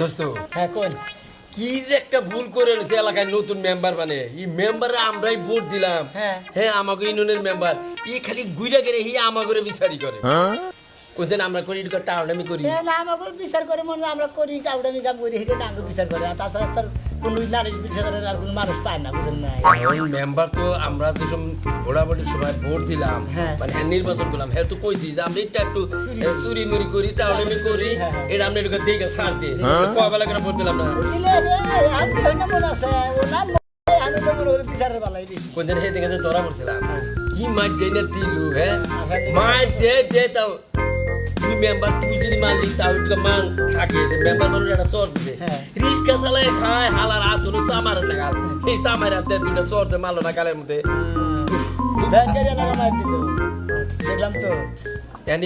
দোস্ত এখন কি যে একটা ভুল করে রয়েছে এলাকায় নতুন মেম্বার মানে? এই মেম্বারে আমরাই ভোট দিলাম। হ্যাঁ। হ্যাঁ আমাকে ইউনিয়নের মেম্বার ই খালি গুইরা গেলে হি আমাকে বিচারি করে। কোথায় আমরা করি এটা টাউন করি। এ না আমাকে বিচার করে মনে হয় আমরা করি টাউটামি কাম করি হেঁটে নাঙ্গ বিচার করে। তাছাড়া তার কোনো নারী বিচারের আর কোনো মানুষ পায় না বুঝেন না ওই মেম্বার তো আমরা তো সব ভোটাভুটির সময় ভোট দিলাম হ্যাঁ। মানে হ্যাঁ নির্বাচন করলাম হ্যাঁ তো কইছি যে আমরা এটা একটু চুরি হ্যাঁ, মুড়ি করি টাউনামি করি হ্যাঁ, হ্যাঁ। এটা আমরা একটু দেখে ছাড় দিই সকালে করে ভোট দিলাম না। দিলে আমি হয় না মনে আছে ওনার মনে আমি তো মনে করি বিচারের বেলায় বেশি। কোনদিন সেই দিকে ধরা পড়ছিলাম। কি মার দেয় না দিলু হ্যাঁ? হ্যাঁ। দে দে তাও। তুই মেম্বার তুই যদি মারলি তাও একটু মান থাকে মেম্বার মানুষ একটা চর দিবে। হ্যাঁ। রিস্কা চালায় খায় হালার হাত হলো চামার লাগাল এই চামার হাতে দুটা চর দে মারলো না গালের মধ্যে। দেখলাম তো।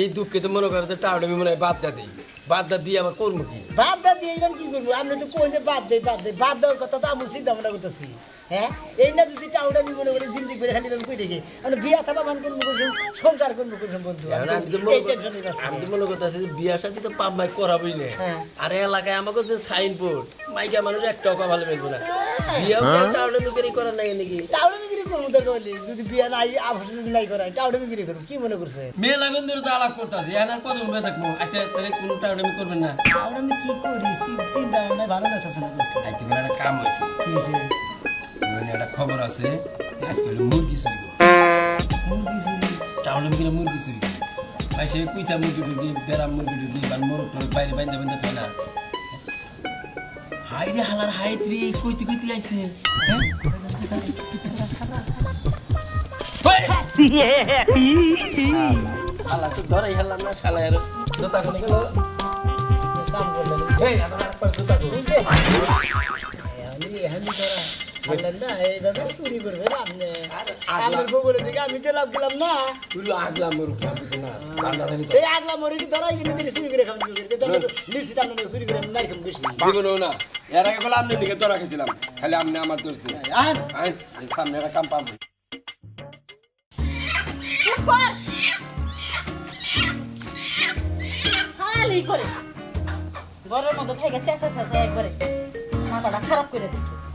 এই দুঃখে তো মনে করে যে টাউন আমি মনে হয় বাদ দা দিই। বাদ দা দিয়ে আমার করব কি? বাদ দা দিয়ে কি করব? আমি তো কোন বাদ দেই বাদ দেই। বাদ দেওয়ার কথা তো আমি চিন্তা ভাবনা করতেছি। হ্যাঁ? এই না যদি টাউটা আমি মনে করি জিন্দি করে খালি আমি কই দেখি আমি বিয়া থাকা মান করব করছুম সংসার করব করছুম বন্ধু? আমি মনে এই টেনশনই পাচ্ছি আমি তো মনে করতেছি যে বিয়া সাথে তো পাপ মাই করাবই না। হ্যাঁ। আর এলাকায় আমাকে যে সাইন বোর্ড মাইকা মানুষ একটাও ভালো মিলবো না। বিয়াও টাউন আমি করার নাই নাকি? টাউনে বিক্রি করব দরকার হলে যদি বিয়া নাই আবহাওয়া যদি নাই করায় টাউনে বিক্রি করব কি মনে করছে? মেয়ে লাগুন ধরে তো আলাপ করতেছি এখন আর কত মেয়ে থাকব? আচ্ছা তাহলে কোনো টাউন আমি করবেন না। টাউনে আমি কি করি? চিন্তা ভাবনা ভালো লাগতেছে না দোস্ত আজকে একটা কাম হয়েছে কি হয়েছে? ওখানে একটা খবর আছে, আজকে হলো মুরগি চুরি মুরগি চুরি? টাউনে গেলে মুরগি চুরি ভাই, সে কুইসা মুরগি টুরগি বেড়াম মুরগি টুরগি, বা মোরগ টোর বাইরে বাইন্দা বাইন্দা থাকে না। হাই রে হালার হাই রে কইতে কইতে আইছে হ্যাঁ? হালা তো ধরাই হালাম না শালা আর জোতা কোনে গেল। কাম করলেন এই আমার জোতা কোনে খালি আমার দোষ দিন আর আইন এই সামনে একটা কাম পাবো। খালি করে। ঘরের মধ্যে থেকে চেঁচা চেঁচা একবারে। মাথাটা খারাপ করে দিছে।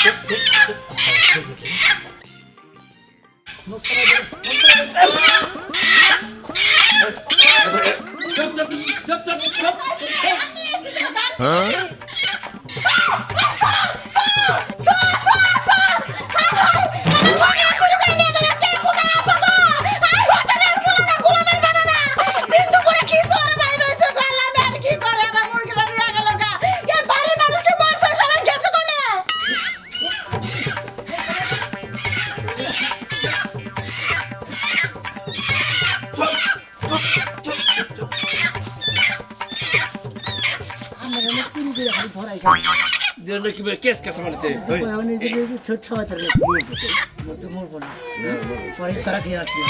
Ship. যেন কি কেস কেস মারছে। ছোট মরবো না। পরে তারা খেয়ে আসছি।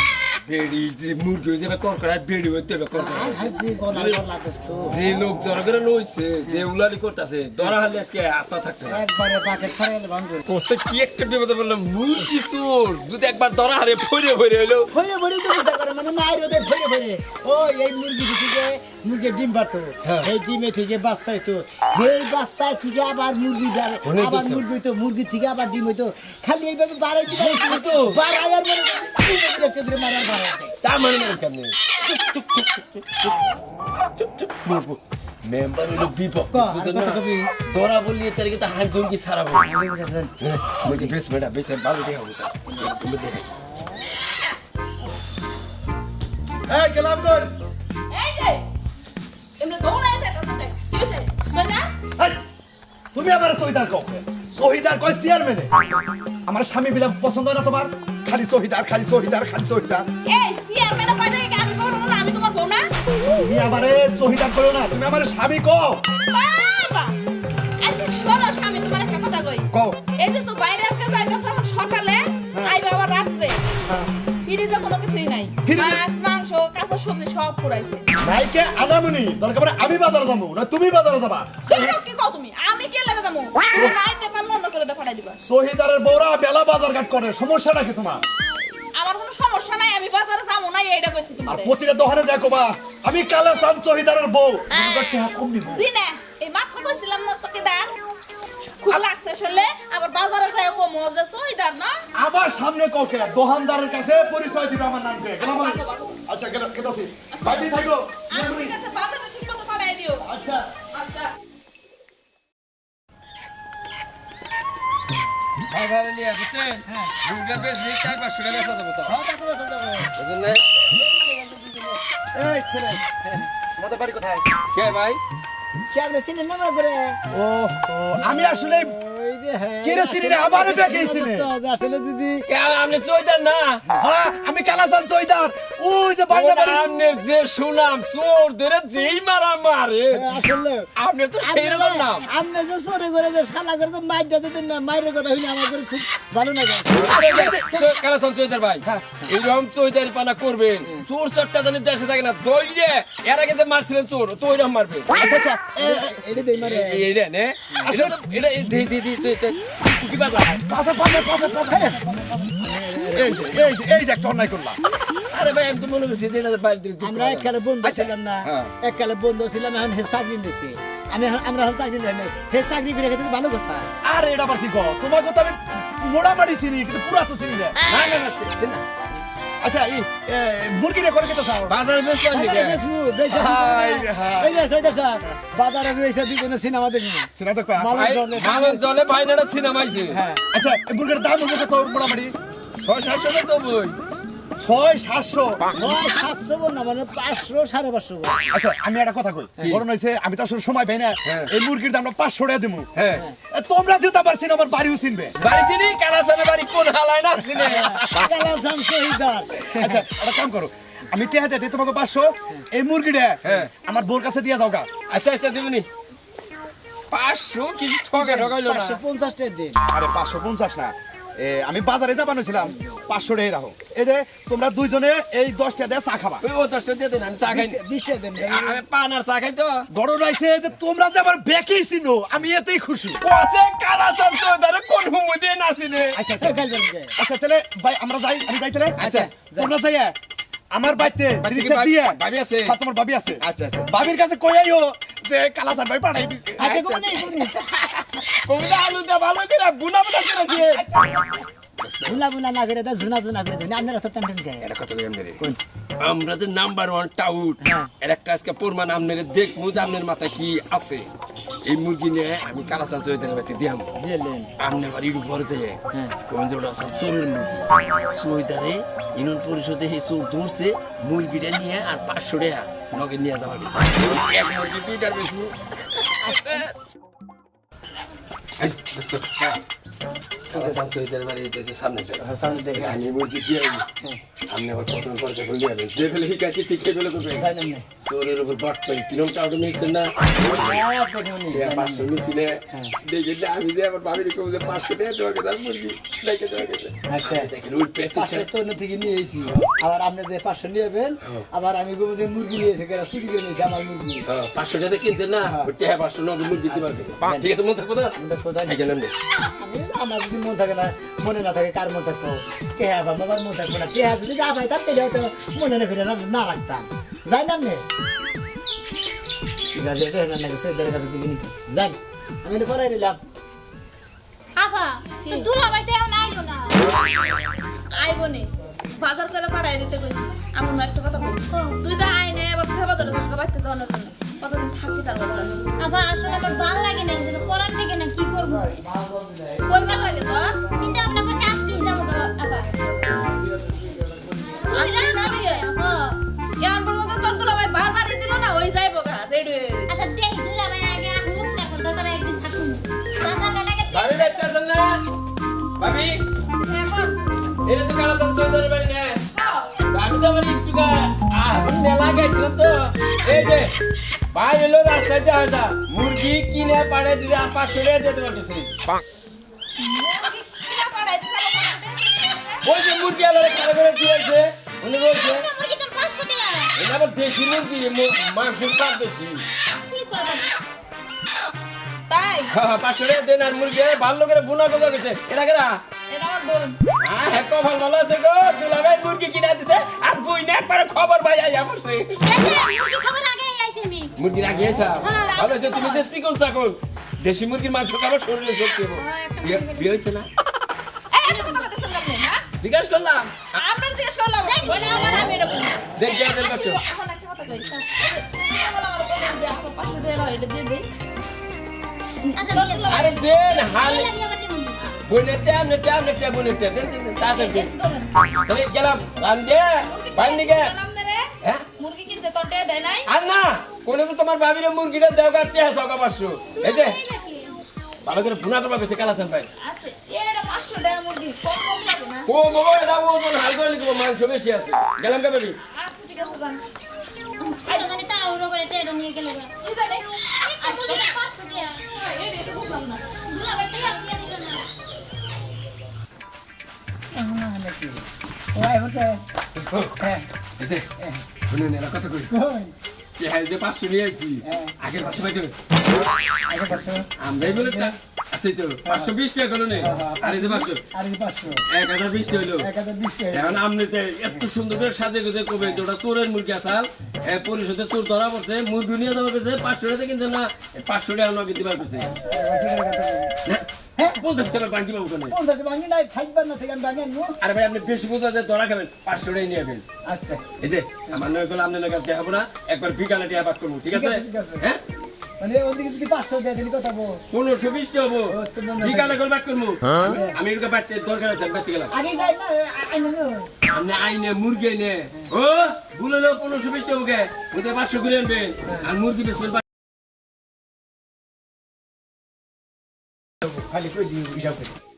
বেড়ি যে মুরগি যে কর করা বেড়ি হইতে হবে কর করা। আর হাসি গলা গলা দোস্ত। যে লোক জড়ো করে লইছে যে উলালি করতেছে ধরা হলে আজকে আত্মা থাকতো একবারে পাকের সারা ভাঙ করে কোসে কি একটা বিপদে বললাম মুরগি চোর। যদি একবার ধরা হারে ফইরে ফইরে হইল। ভরে ভরে তো বিচার করে মানে মায়ের ওদের ভরে ভরে ও এই মুরগি থেকে মুরগির ডিম পারতো হ্যাঁ। এই ডিমে থেকে বাচ্চা হইতো এই বাচ্চা থেকে আবার মুরগি ডাল আবার মুরগি হইতো মুরগি থেকে আবার ডিম হইতো। খালি এইভাবে বাড়াইতে বাড়াইতে। মানে তার মানে কেমনে চুপ মেম্বার হইল বিপক্ষ? ধরা বললি এর তারিখে হাই দিয়ে হবে তুমি আবার শহীদার কও? শহীদার কয় চেয়ারম্যানে আমার স্বামী বিলাক পছন্দ হয় না তোমার? খালি সহিদার খালি সহিদার খালি সহিদার এই চেয়ারম্যানে কয় দেখে আমি তোমার বউ না? আমি তোমার বউ না তুমি আমারে সহিদার কইও না তুমি আমারে স্বামী কও। ফ্রিজে কোনো কিছুই নাই। মাছ মাংস কাঁচা সবজি সব পুরাইছে। নাইকে আনামুনি দরকার পড়ে আমি বাজারে যাব না তুমি বাজারে যাবা? তুমি কি কও তুমি? আমি কে লাগে যাব? তুমি নাইতে পারল অন্য করে পাঠাই দিবা। শহীদারের বউরা বেলা বাজার ঘাট করে সমস্যাটা কি তোমার? আমার কোনো সমস্যা নাই আমি বাজারে যাব না এইটা কইছি আর তোমার। প্রতিটা দোকানে যাই কবা আমি কালে সাম বউ। তুমি টেহা কম নিব। জি না এই মাত্র কইছিলাম না চকিদার খুব লাগছে শুনলে? আবার বাজারে যাই কমো যে সইদার না? আমার সামনে কাউকে দোকানদারের কাছে পরিচয় দিবে আমার নামকে গেলাম আমি। বাবা, বাবা। আচ্ছা গেল কেতাছি বাড়ি থাকো। আচ্ছা ঠিক আছে বাজারে ঠিক পাঠাই দিও। আচ্ছা। আচ্ছা। বাজারে নিয়ে বুঝছেন দুটা বেশ নিয়ে চার পাঁচশো টাকা দেবো তো। এই ছেলে। হ্যাঁ, বাড়ি কোথায়? কে ভাই? কি আপনি চিনেন না করে আমি আসলে হ্যাঁ। হ্যাঁ। আমি কালাসান চৈদার ওই যে বাড়ি আপনার যে সুনাম চোর ধরে যেই মারা মারে আসলে আপনি তো সেই রকম নাম। আপনি যে সরে করে যে শালা করে যে মাইর দিতেন না মাইরের কথা হইলে আমার করে খুব ভালো লাগে। কালাসান চৈতার ভাই? হ্যাঁ। এইরকম চৈতারি পানা করবেন চোর চট্টা জানি দেশে থাকে না দইরে এর আগে যে মারছিলেন চোর তো ওইরকম মারবে। আচ্ছা আচ্ছা এটা দেই মারে। এটা নে। এটা এটা দি দি দি চৈতার কি বাজার। পাশে পাশে পাশে পাশে। এই যে এই যে এই যে একটা অন্যায় করলাম। আরে ভাই আমি তো মনে করছি এটা দিকে আমরা এককালে বন্ধু ছিলাম না হ্যাঁ। এককালে বন্ধু ছিলাম এখন হে চাকরি নিয়েছি আমি আমরা এখন চাকরি নেই হে চাকরি করে খেতে ভালো কথা। আর এটা আবার কি কো তোমার কথা আমি চিনি কিন্তু পুরা তো চিনি না। না না না চিন না। আচ্ছা এই এ, মুরগিটা করে কেটে চাও? বাজারে বেশ। এই যে সাহেব, বাজারে দুজনে সিনেমা দেখব চিনা তো। মালন জলে মালন জলে ভাইনারা সিনেমাইছে হ্যাঁ আচ্ছা এই মুরগির দাম কত সাতশো টাকা তো বই? ছয় সাতশো। না মানে পাঁচশো সাড়ে পাঁচশো আচ্ছা আমি একটা কথা কই। বরং হয়েছে আমি তো আসলে সময় পাই না। হ্যাঁ। এই মুরগির দামটা পাঁচশো টাকা দেবো হ্যাঁ। তোমরা যেতে পারছি না আমার বাড়িও চিনবে। বাড়ি চিনি কালাচানের বাড়ি কোন হালায় না চিনে? কালাচান শহীদার। আচ্ছা একটা কাম করো। আমি টেহা দিতে তোমাকে পাঁচশো। এই মুরগিটা হ্যাঁ। আমার বোর কাছে দিয়ে যাও গা। আচ্ছা আচ্ছা দিবনি পাঁচশো? কিছু ঠকা ঠকাইলো না। পাঁচশো পঞ্চাশ দিন। আরে পাঁচশো পঞ্চাশ না। আমি বাজারে যাবানো ছিলাম পাঁচশো টাকা রাখো। এই যে তোমরা দুইজনে এই দশটা দিয়ে চা খাবা। ও দশটা দিয়ে দিন আমি চা খাই। বিশ টাকা দিন আমি পান আর চা খাই তো। গরম আইছে যে তোমরা যে আমার বেকেই চিনো আমি এতেই খুশি। পচে কালাচান চৌধারে কোন হুমু দিয়ে না চিনে আচ্ছা। আচ্ছা? আচ্ছা তাহলে ভাই আমরা যাই আমি যাই তাহলে? আচ্ছা, তোমরা যাই আমার বাইতে বাড়িতে জিনিসটা ভাবি- দিয়ে ভাবি আছে? হ্যাঁ, তোমার ভাবি আছে। আচ্ছা, আচ্ছা। ভাবির কাছে কই আইও যে কালাসান ভাই পাঠাই দিছে। আচ্ছা কোন নেই কোন দা ভালো করে বুনা বুনা করে দিয়ে বুনা বুনা না করে দেয় ঝুনা ঝুনা করে দেয় আপনারা তো টেনশন কে এটা কথা কই আমনে আমরা যে নাম্বার ওয়ান টাউট এর একটা আজকে প্রমাণ আমনের দেখমু যে আমনের মাথায় কি আছে। এই মুরগি নিয়ে আমি কালাচান চৌধারে বাড়িতে দিয়াম দিলেন আমনে বাড়ি উপরে যায় কোন যে ওটা চোরের মুরগি। চৌধারে ইউনিয়ন পরিষদে সেই চোর ধরছে মুরগিটা নিয়ে আর পাঁচশো টাকা নগে নিয়ে যাওয়া গেছে। এক মুরগি দুইটার বেশি। যাবেন না না টাকা পাঁচশো আমি যে আমার বাবির কেউ পাঁচশো টাকা? দেওয়া গেছে আর মুরগি দেখে দেওয়া গেছে আচ্ছা। পাঁচশো তো অন্য থেকে নিয়ে আবার আপনি যে পাঁচশো নিয়েবেন আবার আমি বলব যে মুরগি নিয়েছে কেন চুরি করে নিয়েছে আমার মুরগি হ্যাঁ, পাঁচশো টাকা কিনছেন না টাকা পাঁচশো। নগদ মুরগি দিতে পারবে ঠিক আছে মন থাকব তো। কোথায় এই গেলেন আমার যদি মন থাকে না মনে না থাকে কার মন থাকব? কে হ্যাঁ আমার মন থাকব না? কে যদি গা পাই তার তেলে হয়তো মনে না করে না- না রাখতাম। যাই না আপনি? ঠিক আছে এটা না নাকি সৈদারের কাছে দিকে নিতেছি। যান আমি এটা করাই নিলাম। আবা দুলা বাইতে এখন আইলো না। আইবো নে বাজার করে পাঠাই দিতে কইছি আমার একটা কথা বল তুই তো আইনে আবার ফেবা ধরে তোকে বাড়তে যাওয়ানোর জন্য। কতদিন থাকবি তার কথা আবা আসলে আমার ভালো লাগে না যে পড়ার থেকে না কি করব? কই ভালো লাগে তোর চিন্তা ভাবনা করছি আজকে যাব তো আবা আজকে যাবি গে? হ্যাঁ। এখন পর্যন্ত তোর দুলা ভাই বাজারই দিল না ওই যাইবো গা রেডি হয়ে গেছে। আচ্ছা দেখ দুলা ভাই আগে আসুক তারপর দরকার একদিন থাকুন বাজার কাটাকে ভাবি দেখতে আছেন ভাবি এখন এটা তো কালাচান চৌধুরী বাড়ি না আমি তো আবার একটু গা- মেলা গাইছিলাম তো এই যে ভাই এলো রাস্তায় যা মুরগি কিনে পাড়ে দিতে পাঁচশো টাকা দিতে পারতেছি। ওই যে মুরগি আলাদা কালো করে দিয়েছে উনি বলছে এটা আবার দেশি মুরগি মাংস স্বাদ বেশি। তাই? পাঁচশো টাকা দেন আর মুরগি ভালো করে বুনা করে গেছে। এটা কেনা এটা আমার বোন। হ্যাঁ কপাল ভালো আছে গো। দুলাভাই মুরগি কিনা দিছে আর বুই না একবার খবর ভাই আইয়া পড়ছে মুরগি খাবার আগে আইছি আমি। মুরগি রাখিয়েছা হ্যাঁ। ভালো আছে তুমি যে চিকন চাকন দেশি মুরগির মাংস খাব শরীরে শক্তি হব। হ্যাঁ, বিয়ে- হয়েছে না? হ্যাঁ? জিজ্ঞাসা করলাম। আপনার জিজ্ঞেস করলাম বলে আমার আমি এটা বলি দেখ যা দেখ পাচ্ছ এখন একটা কথা কই তুমি বলো আমার বলেন যে আপনার পাঁচশো টাকা এটা দিয়ে দেই আচ্ছা আরে দেন হাল হ্যাঁ কিনছে তোর টাকা দেয় নাই আর না কোনে তো তোমার ভাবিরে মুরগিটা দেও কাটতে আছে ওকা পাঁচশো এই যে? ভালো করে ভুনা করবা গেছে কালাসান ভাই আছে মাংস বেশি আছে গেলাম কে ভাবি আচ্ছা ঠিক আছে যান মানে তাড়াহুড়ো করে টেডো নিয়ে। কি জানে পাঁচশো টাকা। এই এটা বুঝলাম না দুলাভাই টিয়া দিল না। হ্যাঁ হ্যাঁ হ্যাঁ। সুন্দর করে সাজে মুরগি আসাল পরিষদে চোর ধরা পড়ছে মুরগি নিয়ে যাওয়া গেছে পাঁচশো টাকা কিন্তু না পাঁচশো টাকা নগদ দিবার গেছে পঞ্চাশ টাকা বাকি পাবো কেন? পঞ্চাশ ভাঙি নাই থাকবার না থেকে আমি ভাঙি আনব। আরে ভাই আপনি বেশি বুঝা যে ধরা খাবেন পাঁচশো টাকা নিয়ে যাবেন আচ্ছা। এই যে আমার নয় করলে আপনার নয় দেখাবো না একবার বিকালে টিয়া বাদ করব ঠিক ঠিক আছে? আছে, ঠিক আছে। হ্যাঁ? মানে ওদিকে যদি পাঁচশো দেয় তাহলে কথা বল। পনেরোশো বিশ টাকা হব। ও, তো হয়- বিকালে করে বাদ করব। আমি এরকম বাড়তে দরকার আছে আমি বাড়তে গেলাম। আগে যাই না আইন না। আপনি আইনে মুরগি ও ভুলে পনেরোশো বিশ টাকা কে? ওদের পাঁচশো করে আনবেন। আর মুরগি বেচবেন খালি করে দিই হিসাব করে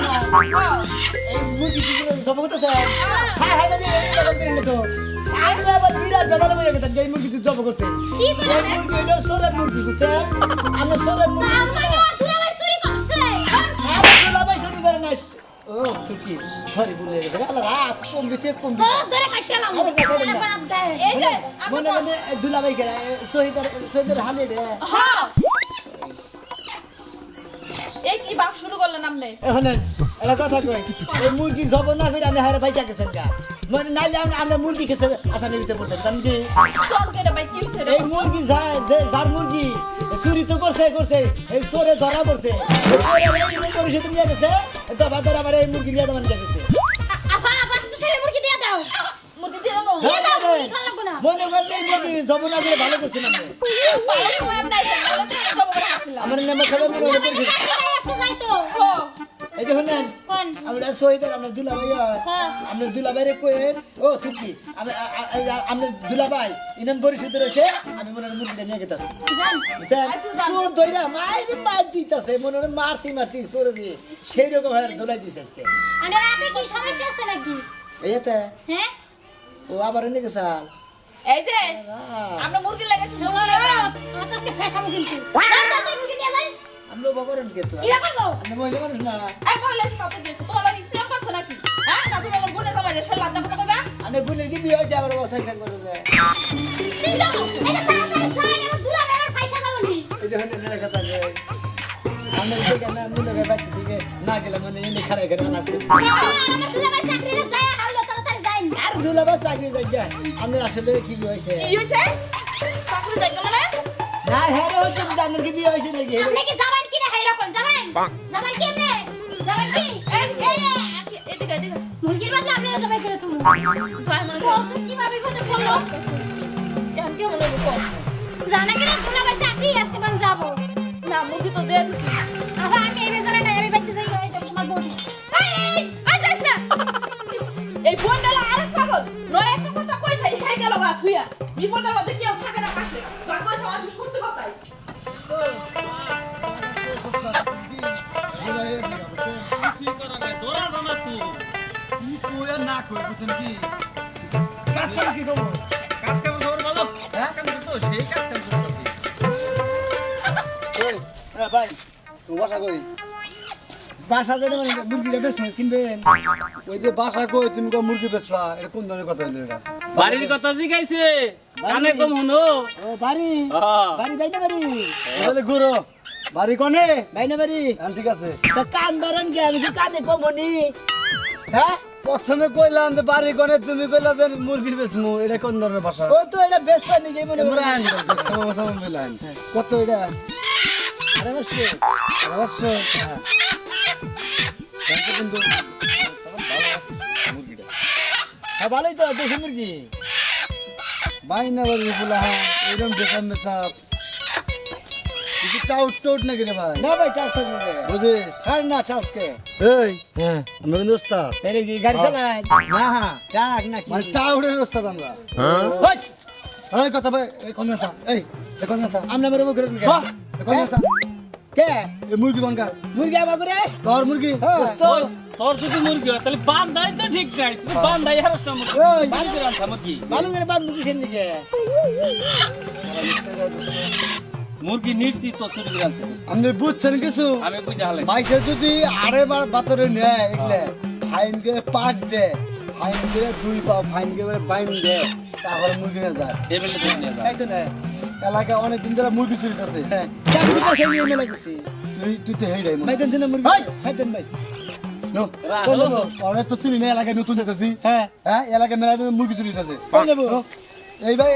এই হ্যাঁ। দেয় হ্যাঁ। মুরগি জব করতেছে হ্যাঁ। হ্যাঁ হ্যাঁ তো আমি আবার বিরাট বেদালে বলে গেছেন যে এই মুরগি জব করতে। এই মুরগি হলো সোরের মুরগি বুঝছেন? আমরা সোরের মুরগি মানে সরি ভুলে গেছে। আল্লাহ রাত কম কম ধরে কাটলাম। এই যে মনে মনে দুলাভাই করে শহীদের হালে রে হ্যাঁ এই কি বাপ শুরু করলেন আপনি? এখন একটা কথা কই এই মুরগি জব না করে আমি হারে পয়সা গেছেন গা মানে নাইলে আমরা আমরা মুরগি খেতে আসামি দিতে বলতে জানি কি এই মুরগি যা- যার মুরগি চুরি তো করছে করছে এই চোরে ধরা পড়ছে। পরিষদ নিয়ে গেছে দফা ধরে আবার এই মুরগি নিয়ে গেছে। মনে করলে মুরগি করে ভালো করছেন আপনি ভালো সময় আমি আমরা শহীদের আপনার দুলাভাই হ্যাঁ। আপনার দুলাভাইরে কোয়েন ও তুর্কি আপনার দুলাভাই ইনাম পরিষদ রয়েছে আমি মনে হয় মুরগিটা নিয়ে গেতাছি যান। চোর ধইরা মাইরে মার দিতাছে মনে হয় মারতি মারতি চোর দিয়ে সেই রকম ভাবে ধুলাই দিছে আজকে আরে রাতে কি সমস্যা আছে নাকি? এইতে হ্যাঁ? ও আবার এনে গেছাল এই যে আমরা মুরগি রে, আজকে কিন্তু। মুরগি নিয়ে বকরেন কে তো কি করব? আপনি মহিলা মানুষ না এই কইলে কত দিয়েছে তোমার লাগি করছে নাকি হ্যাঁ না তুমি আমার বোনের জামাই যে সে লাদ্দা কথা কইবা আপনি বুলের কি বিয়ে হয়েছে আবার বসাই করে যায় এটা তাড়াতাড়ি যান, আমার দুলাভাই আমার পয়সা দেবো নি। এই যে হনে কথা আছে আমরা দেখে না আমি থেকে না গেলে মানে এনে খারাই করে না করে হ্যাঁ, আমার দুলাভাই চাকরিটা যায়, হারলো, তাড়াতাড়ি যাইন। আর দুলাবার চাকরি যাই যায় আমি আসলে কি হয়েছে কি হইছে চাকরি যাই গেল না না হ্যাঁ রে হচ্ছে আপনার কি বিয়ে হয়েছে নাকি আপনি কি যাবেন কি না হেরকম যাবেন যাবেন কি আপনি যাবেন কি এই এই না সবাই করে তুমি যাই মনে করছ কীভাবে কথা বলল এখন কেমন হলো কর জানা কেন তুমি আবার চাকরি আসতে পান যাব না মুরগি তো দিয়ে দিছি আবার আমি এই বেচারা না আমি বাইতে যাই এই যাব তোমার বডি এই বোনডালা আরেক পাগল। নয়, একটা কথা কইছে খাই গেল গা থুইয়া। বিপদের কই বুঝছেন কি? কাজ কাম কি খবর? কাজ কাম খবর ভালো হ্যাঁ? কাজ কাম তো সেই কাজ কাম করতেছি ওই ভাই তো বাসা কই? বাসা যেন মুরগিটা বেশ কিনবেন। ওই যে বাসা কই তুমি কো মুরগি বেচবা এটা কোন ধরনের কথা হইল এটা? বাড়ির কথা জিগাইছে কানে কম শুনো। ও বাড়ি। বাড়ি বাইনা বাড়ি? তাহলে গুরু বাড়ি কোনে? বাইনা বাড়ি। হ্যাঁ, ঠিক আছে। তা কান ধরেন কে আমি কানে কমনি। হ্যাঁ? প্রথমে কইলাম যে বাড়ি কোনে তুমি কইলা যে মুরগির বেচমু এটা কোন ধরনের ভাষা? ও তো এটা বেশ পানি গে মনে সময় সময় মিলাইন কত এটা? আরে বসে অবশ্য কিন্তু হ্যাঁ ভালোই তো দেশি মুরগি। বাইনা বাড়ি ফুলা এরকম বেসাম কিছু টাউট টাউট নাকি রে ভাই না ভাই টাউট থাকবে বুঝিস আর না টাউট কে এই হ্যাঁ আমরা কিন্তু ওস্তাদ তাহলে কি গাড়ি চালায় না হ্যাঁ টাক নাকি মানে টাউটের ওস্তাদ আমরা ওই, এই কথা ভাই এই কোন কথা এই এই কোন কথা আমরা মেরে মুখে হ্যাঁ এই কোন কথা কে এই মুরগি কোনকার মুরগি আমার করে তোর মুরগি হ্যাঁ। তোর তোর যদি মুরগি হয় তাহলে বান্ধাই তো ঠিক নাই তুই বান্ধাই হারসটা মুরগি ওই। বাড়ি করে আনছা মুরগি ভালো করে বান্ধব কিসের দিকে মুরগি নিচ্ছি তো চুরি আপনি বুঝছেন কিছু? আমি বুঝে মাইসে যদি বার বাতরে নেয় এগুলো ফাইন করে পাক দে ফাইন করে দুই পা ফাইন করে বাইন দে তারপরে মুরগি নিয়ে যায় টেবিলে নিয়ে তাই না এলাকায় অনেক দিন ধরে মুরগি চুরি করছে। হ্যাঁ পয়সা নিয়ে মেলা করছি তুই তুই তো হেই ভাই দেন দিন মুরগি সাইতেন ভাই অনেক তো চিনি না এলাকায় নতুন যেতেছি। হ্যাঁ। হ্যাঁ এলাকায় মেলা মুরগি চুরি করছে। যাব এইবার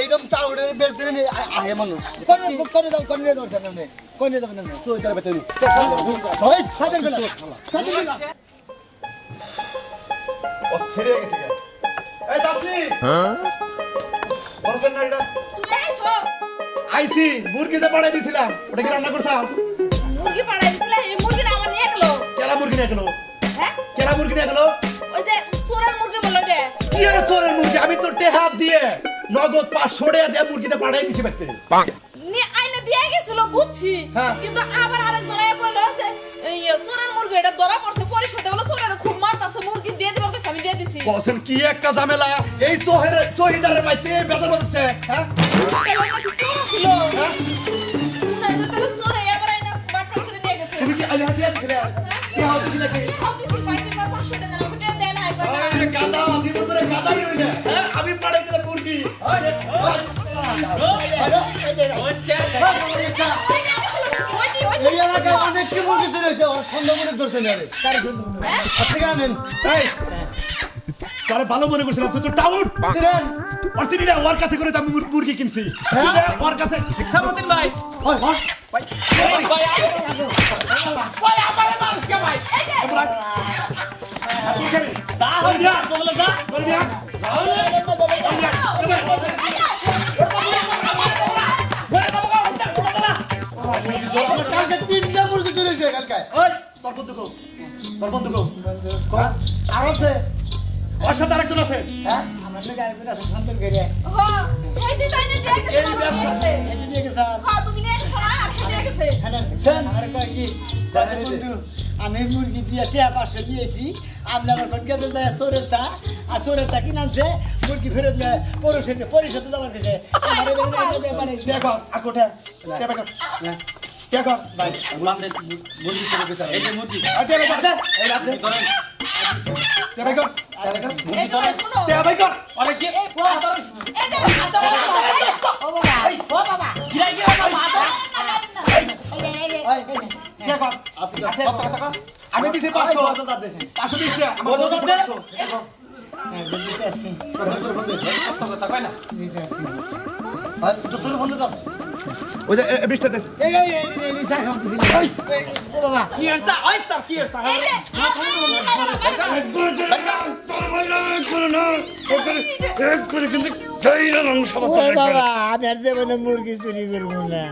এইরকম টাউনের বেশ দিন আহে মানুষ। কোন কোন দাও কোন দাও সামনে কোন দাও সামনে তো এটার বেতন ওই সাইতেন গেল সাইতেন গেল অস্থির হয়ে গেছে এই দাসলি বলছেন না এটা। তুমি আইছো আইসি মুরগি যে পাঠাই দিছিলাম ওটা কি রান্না করছাম? মুরগি পাড়াই দিছিলে এই মুরগি না আমার নিয়ে গেলো। কেলা মুরগি নিয়ে গেলো? হ্যাঁ? কেলা মুরগি নিয়ে গেল? কি এর চোরের মুরগি আমি তো টেহাত দিয়ে নগদ পাঁচশো টাকা দিয়ে মুরগিতে পাঠাই দিছি বাইতে নিয়ে আইনে দিয়ে গেছিল বুঝছি। হ্যাঁ। কিন্তু আবার আরেকজন এ বলল যে এই চোরের মুরগি এটা ধরা পড়ছে পরিশোধে বলে চোরের খুব মারতাছে মুরগি দিয়ে দিবার কাছে আমি দিয়ে দিছি। বলছেন কি একটা ঝামেলা? এই সোহের চহিদারের বাইতে বেতন বাজাচ্ছে হ্যাঁ? ছিল? তাহলে এই এলাকায় অনেক কি মনে তার আচ্ছা ভালো মনে করছিলাম তো টাউট ওর চিনি ওর কাছে করে আমি মুরগি কিনছি হ্যাঁ ওর কাছে ভাই তিনটা মুরগি চলেছে কালকে ওই তোর বন্ধু কো তোর আছে ওর সাথে আরেকজন আছে। হ্যাঁ? আমার লোক আরেকজন আছে সন্তান করে। হ্যাঁ, হেঁটে তাই নিয়ে দিয়ে গেছে এই আমার ব্যবসা। কাছে। এটি দিয়ে গেছে। হ্যাঁ, তুমি নিয়ে গেছো না, আর হেঁটে গেছে। আমার কয় কি? বন্ধু আমি মুরগি দিয়ে টিয়া পাঁচশো নিয়েছি। আপনার ওখান গেছে যায় চোরের তা। আর চোরের তা কিনে আনছে মুরগি ফেরত নেয় আমার এবার এবার মানে দেখো আর কোঠা দেখো ভাই বান্দে মুরগি চুরি হয়েছে এই যে মুরগি আর দেখো দে এই রাত দে ধরেন যে ভাই, শোনো। দেখো আরে কি এই যে, হাতে এই যে, ও বাবা ও বাবা গিরাই গিরাই না মাথা মারেন না, মারেন না। দেখো কত কত কত আমি দিছি পাঁচশো পাঁচশো দিছি আমার বড় দাদা পাঁচশো হ্যাঁ, দিতে আসছি কথা কয় না ওই যে বিশটা দে কি ওই কি এই আমি আর জীবনে মুরগি চুরি করব না